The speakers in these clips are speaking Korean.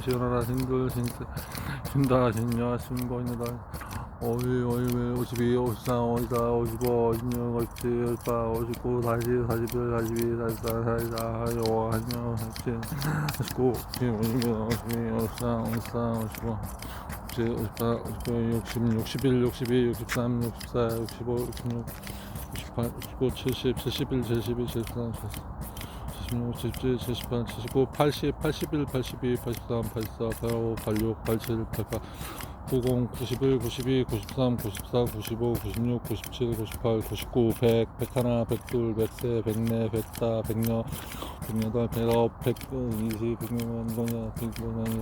시원하라 신들 신세 신다 신녀 신고인이다. 오일 오일 오십이 오십삼 오십사 오십오 오십육 오십칠 오십팔 오십구 사십 사십일 사십이 사십사 사십사 사십오 사십육 사십칠 사십구 오십 오십일 오십이 오십삼 오십사 오십오 오십칠 오십팔 오십구 육십 육십일 육십이 육십삼 육십사 육십오 육십육 육십팔 육십구 칠십 칠십일 칠십이 칠십삼 칠십사 76, 77, 78, 79, 80, 81, 82, 83, 84, 85, 86, 87, 88, 90, 91, 92, 93, 94, 95, 96, 97, 98, 99, 100, 101, 102, 103, 104, 104, 106, 108, 109, 120, 106, 109, 100, 100, 120,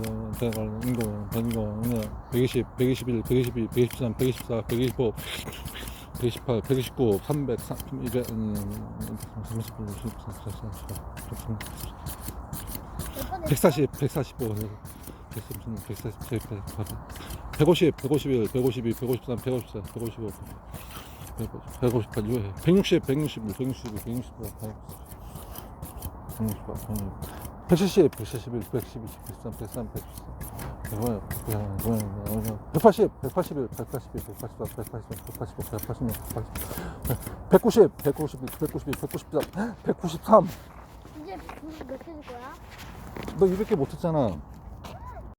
121, 122, 123, 124, 125, 128, 129, 300, 300, 200, 음, 30, 140, 145, 130, 140, 150, 151, 152, 153, 154, 155, 158, 160, 161, 161, 160, 170, 171, 112, 113, 113, 114. 180, 181, 181, 182, 183, 184, 185, 186, 190, 191, 192, 193, 193. 이제 몇 해줄 거야? 너 200개 못 했잖아.